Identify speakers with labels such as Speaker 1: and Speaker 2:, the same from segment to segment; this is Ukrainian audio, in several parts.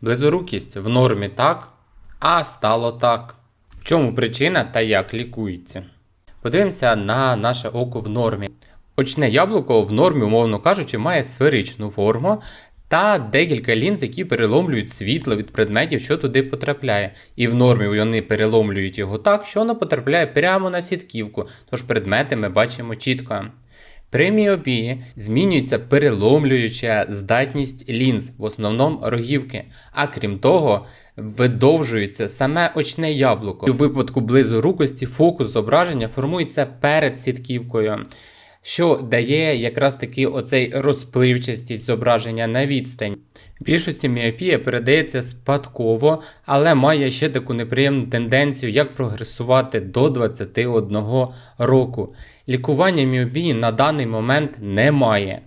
Speaker 1: Близорукість в нормі так, а стало так. В чому причина та як лікується? Подивимося на наше око в нормі. Очне яблуко в нормі, умовно кажучи, має сферичну форму та декілька лінз, які переломлюють світло від предметів, що туди потрапляє. І в нормі вони переломлюють його так, що воно потрапляє прямо на сітківку, тож предмети ми бачимо чітко. При міопії змінюється переломлююча здатність лінз, в основному рогівки. А крім того, видовжується саме очне яблуко. У випадку близорукості фокус зображення формується перед сітківкою, що дає якраз таки оцей розпливчастість зображення на відстань. В більшості міопія передається спадково, але має ще таку неприємну тенденцію, як прогресувати до 21 року. Лікування міопії на даний момент немає.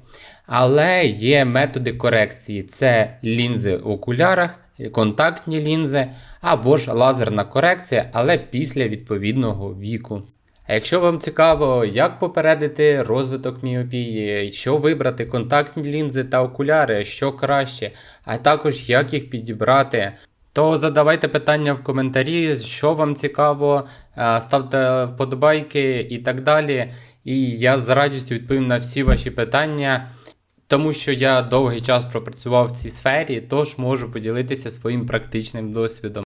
Speaker 1: Але є методи корекції: це лінзи в окулярах, контактні лінзи або ж лазерна корекція, але після відповідного віку. А якщо вам цікаво, як попередити розвиток міопії, що вибрати контактні лінзи та окуляри, що краще, а також як їх підібрати, то задавайте питання в коментарі, що вам цікаво, е, ставте вподобайки і так далі. І я з радістю відповім на всі ваші питання, тому що я довгий час пропрацював в цій сфері, тож можу поділитися своїм практичним досвідом.